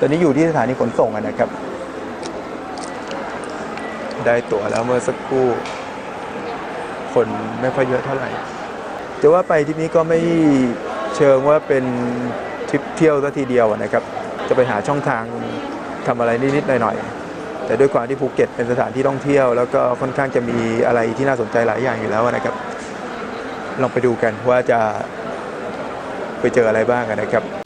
ตอนนี้อยู่ที่สถานีขนส่งอะนะครับ ได้ตั๋วแล้วเมื่อสักครู่ คนไม่ค่อยเยอะเท่าไหร่จะว่าไปที่นี้ก็ไม่เชิงว่าเป็นทริปเที่ยวซะทีเดียวอะนะครับ จะไปหาช่องทางทำอะไรนิดๆหน่อยๆ แต่ด้วยความที่ภูเก็ตเป็นสถานที่ท่องเที่ยว แล้วก็ค่อนข้างจะมีอะไรที่น่าสนใจหลายอย่างอยู่แล้วนะครับ ลองไปดูกันว่าจะไปเจออะไรบ้างอะนะครับ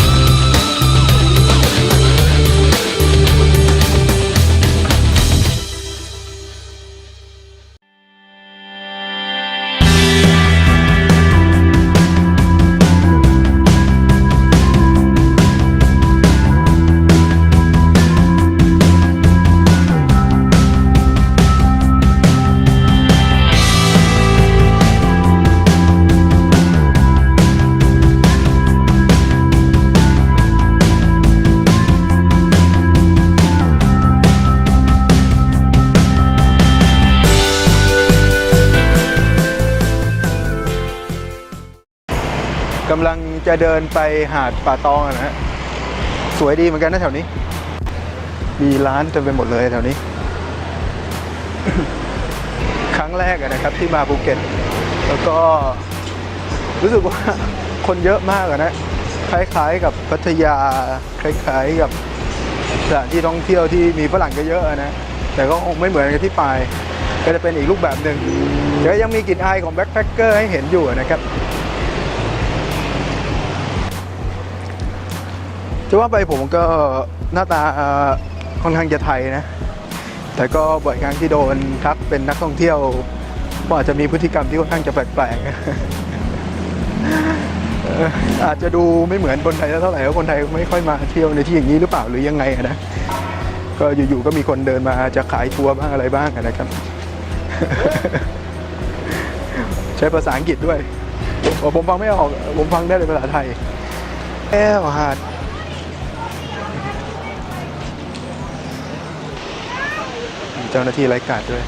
จะเดินไปหาดป่าตองนะฮะสวยดีเหมือนกันนะแถวนี้ มีร้านเต็มไปหมดเลยแถวนี้ ครั้งแรกนะครับที่มาภูเก็ต แล้วก็รู้สึกว่าคนเยอะมากนะคล้ายๆกับพัทยาคล้ายๆกับสถานที่ท่องเที่ยวที่มีฝรั่งเยอะนะแต่ก็คงไม่เหมือนกับที่ปลายก็จะเป็นอีกรูปแบบหนึ่งแต่ยังมีกลิ่นอายของแบ็คแพคเกอร์ให้เห็นอยู่นะครับ จะว่าไปผมก็หน้าตาค่อนข้างจะไทยนะ แต่ก็บ่อยครั้งที่โดนทักเป็นนักท่องเที่ยวก็อาจจะมีพฤติกรรมที่ค่อนข้างจะแปลกๆอาจจะดูไม่เหมือนคนไทยเท่าไหร่เพราะคนไทยไม่ค่อยมาเที่ยวในที่อย่างนี้หรือเปล่าหรือยังไงนะก็อยู่ๆก็มีคนเดินมาจะขายทัวร์บ้างอะไรบ้างนะครับ ใช้ภาษาอังกฤษด้วยผมฟังไม่ออกผมฟังได้แต่ภาษาไทยแก้วหาด เจ้าหน้าที่ไร้กาดด้วย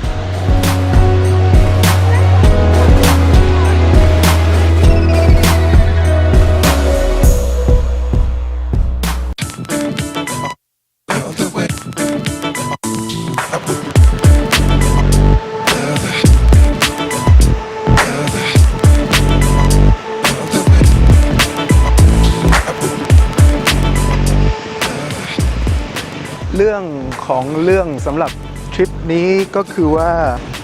เรื่องของเรื่องสำหรับ ทริปนี้ก็คือว่า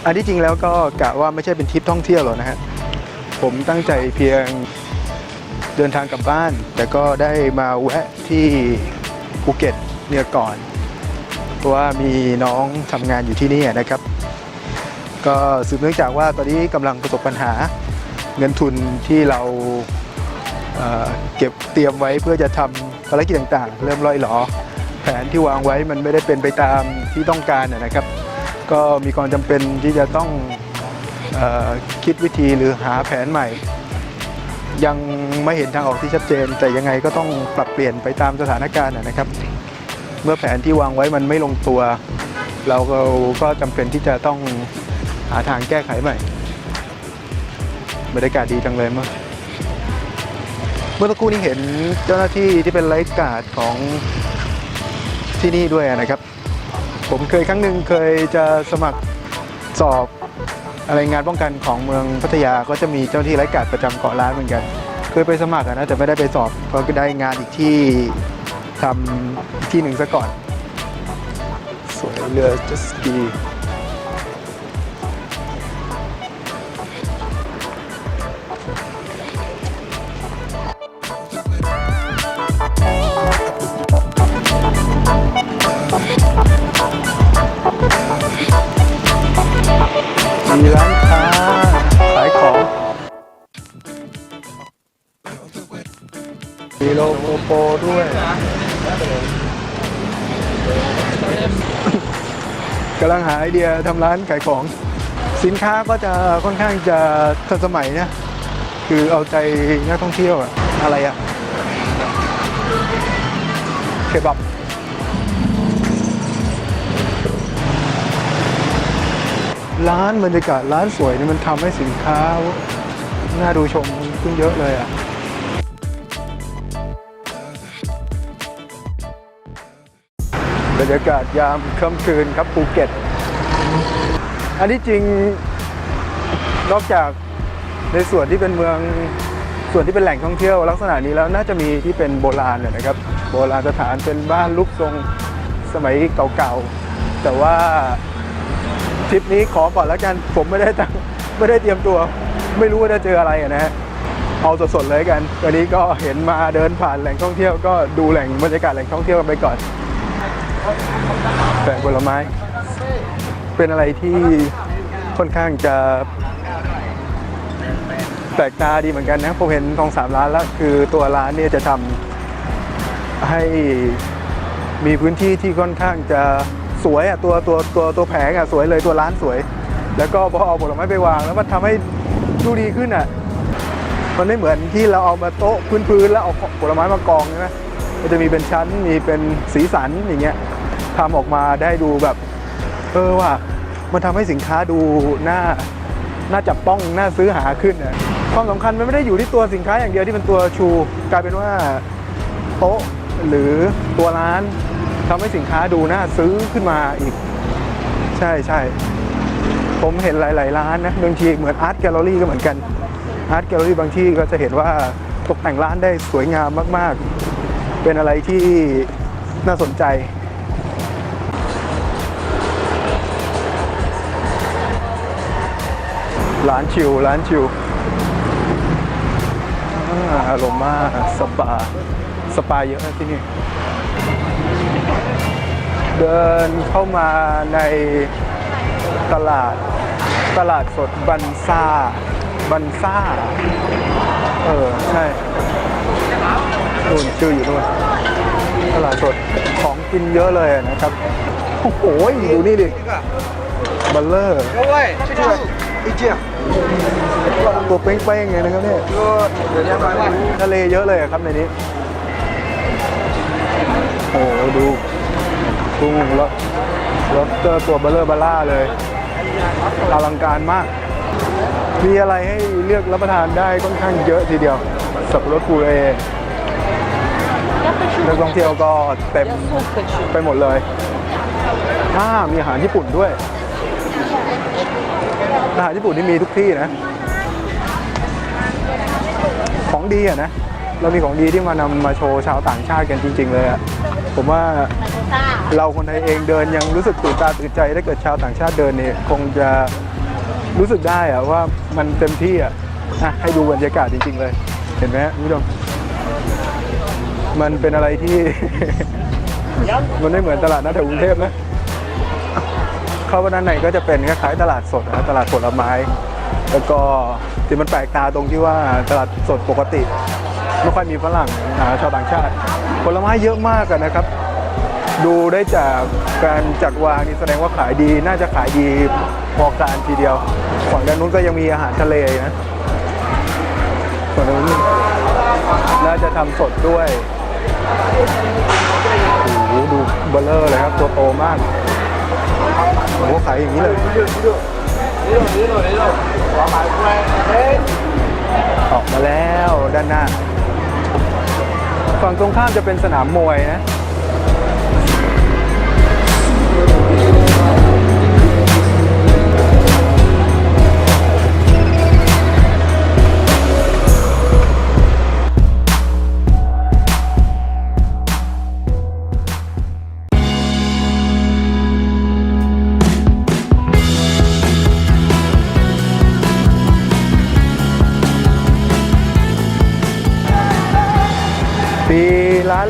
อันที่จริงแล้วก็กะว่าไม่ใช่เป็นทริปท่องเที่ยวหรอกนะฮะผมตั้งใจเพียงเดินทางกลับบ้าน แต่ก็ได้มาแวะที่ภูเก็ตเนี่ยก่อน เพราะว่ามีน้องทำงานอยู่ที่นี่นะครับ ก็สืบเนื่องจากว่าตอนนี้กำลังประสบปัญหาเงินทุนที่เราเเก็บเตรียมไว้เพื่อจะทำภารกิจต่างๆ เริ่มล่อยหลอ แผนที่วางไว้มันไม่ได้เป็นไปตามที่ต้องการนะนะครับ ก็มีความจำเป็นที่จะต้องออคิดวิธีหรือหาแผนใหม่ ยังไม่เห็นทางออกที่ชัดเจน แต่ยังไงก็ต้องปรับเปลี่ยนไปตามสถานการณ์นะนะครับ เมื่อแผนที่วางไว้มันไม่ลงตัว เราก็ก็จำเป็นที่จะต้องหาทางแก้ไขใหม่บรรยากาศดีจังเลยเมื่อเมื่อสักครู่นี้เห็นเจ้าหน้าที่ที่เป็นไลฟ์การ์ดของ ที่นี่ด้วยนะครับ ผมเคยครั้งหนึ่งเคยจะสมัครสอบอะไรงานป้องกันของเมืองพัทยาก็จะมีเจ้าหน้าที่ไร้กาดประจำเกาะล้านเหมือนกันเคยไปสมัครนะแต่ไม่ได้ไปสอบเพราะได้งานอีกที่ทำที่หนึ่งซะก่อนสวยเรือจัสกี ลังหาไอเดียทำร้านขายของ สินค้าก็จะค่อนข้างจะทันสมัยนะ คือเอาใจนักท่องเที่ยวอะอะไรอะเคบับร้านบรรยากาศร้านสวยนี่มันทำให้สินค้าน่าดูชมขึ้นเยอะเลยอะบรรยากาศยามค่ำคืนครับภูเก็ต อันที่จริงนอกจากในส่วนที่เป็นเมืองส่วนที่เป็นแหล่งท่องเที่ยวลักษณะนี้แล้วน่าจะมีที่เป็นโบราณเนี่ยนะครับ โบราณสถานเป็นบ้านลุกทรงสมัยเก่าๆ แต่ว่าทริปนี้ขอก่อนแล้วกันผมไม่ได้ตั้งไม่ได้เตรียมตัว ไม่รู้ว่าจะเจออะไรนะฮะเอาสดๆเลยกันวันนี้ก็เห็นมาเดินผ่านแหล่งท่องเที่ยวก็ดูแหล่งบรรยากาศแหล่งท่องเที่ยวกันไปก่อนแปลงผลไม้ เป็นอะไรที่ค่อนข้างจะแปลกตาดีเหมือนกันนะผมเห็นทองสามร้านแล้วคือตัวร้านเนี่ยจะทำให้มีพื้นที่ที่ค่อนข้างจะสวยอะตัวตัวตัวตัวแผงอะสวยเลยตัวร้านสวย แล้วก็พอเอาผลไม้ไปวาง แล้วมันทำให้ดูดีขึ้นอะมันไม่เหมือนที่เราเอามาโต๊ะพื้นๆแล้วเอาผลไม้มากองใช่ไหมมันจะมีเป็นชั้นมีเป็นสีสันอย่างเงี้ยทำออกมาได้ดูแบบ เออว่ะ มันทำให้สินค้าดูน่าน่าจับต้องน่าซื้อหาขึ้นนะความสำคัญมันไม่ได้อยู่ที่ตัวสินค้าอย่างเดียวที่เป็นตัวชู กลายเป็นว่าโต๊ะหรือตัวร้านทำให้สินค้าดูน่าซื้อขึ้นมาอีก ใช่ใช่ผมเห็นหลาย ๆ ร้านนะบางทีเหมือนอาร์ตแกลเลอรี่ก็เหมือนกันอาร์ตแกลเลอรี่บางที่ก็จะเห็นว่าตกแต่งร้านได้สวยงามมาก ๆ เป็นอะไรที่น่าสนใจ ร้านชิวร้านชิวอาอารมาสปา สปาเยอะนะที่นี่ เดินเข้ามาในตลาดตลาดสดบันซ่า บันซ่า เออ ใช่นู่นชื่ออยู่นู่นตลาดสดของกินเยอะเลยนะครับ โอ้โหดูนี่ดิ บัลเลอร์ด้วยช่วยอีเจี๊ยตัวเป้งๆไงนะครับเนี่ยทะเลเยอะเลยครับในนี้ โอ้ดูตุ้งแล้วแล้วบเจอตัวเบลเลอร์บัลล่าเลยอลังการมาก มีอะไรให้เลือกรับประทานได้ค่อนข้างเยอะทีเดียว สับรถฟูเอนักท่องเที่ยวก็เต็มไปหมดเลย ถ้ามีอาหารญี่ปุ่นด้วย อาหารญี่ปุ่นนี่มีทุกที่นะ ของดีอะนะ เรามีของดีที่มานำมาโชว์ชาวต่างชาติกันจริง ๆ เลยอะผมว่าเราคนไทยเองเดินยังรู้สึกตื่นตาตื่นใจถ้าเกิดชาวต่างชาติเดินเนี่ยคงจะรู้สึกได้อะว่ามันเต็มที่อะอะให้ดูบรรยากาศจริง ๆ เลย เห็นไหมคุณผู้ชมมันเป็นอะไรที่ มันไม่เหมือนตลาดนัดแถวกรุงเทพนะ เข้าไปด้านในก็จะเป็นคล้ายๆตลาดสดนะตลาดผลไม้ แล้วก็ที่มันแปลกตาตรงที่ว่าตลาดสดปกติ ไม่ค่อยมีฝรั่งหาชาวต่างชาติ ผลไม้เยอะมากนะครับ ดูได้จากการจัดวางนี่แสดงว่าขายดีน่าจะขายดีพอการทีเดียวฝั่งด้านนู้นก็ยังมีอาหารทะเลนะฝั่งนู้นน่าจะทำสดด้วยโอ้โหดูเบลเลอร์เลยครับตัวโตมาก โอ้โหขายอย่างนี้เลยออกมาแล้วด้านหน้า ฝั่งตรงข้ามจะเป็นสนามมวยนะ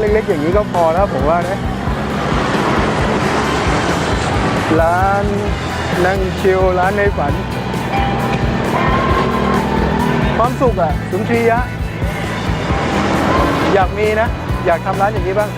เล็กๆอย่างนี้ก็พอแล้วผมว่านะร้านนั่งชิลร้านในฝัน ความสุขอะสุนทรียะ อยากมีนะ อยากทำร้านอย่างนี้บ้าง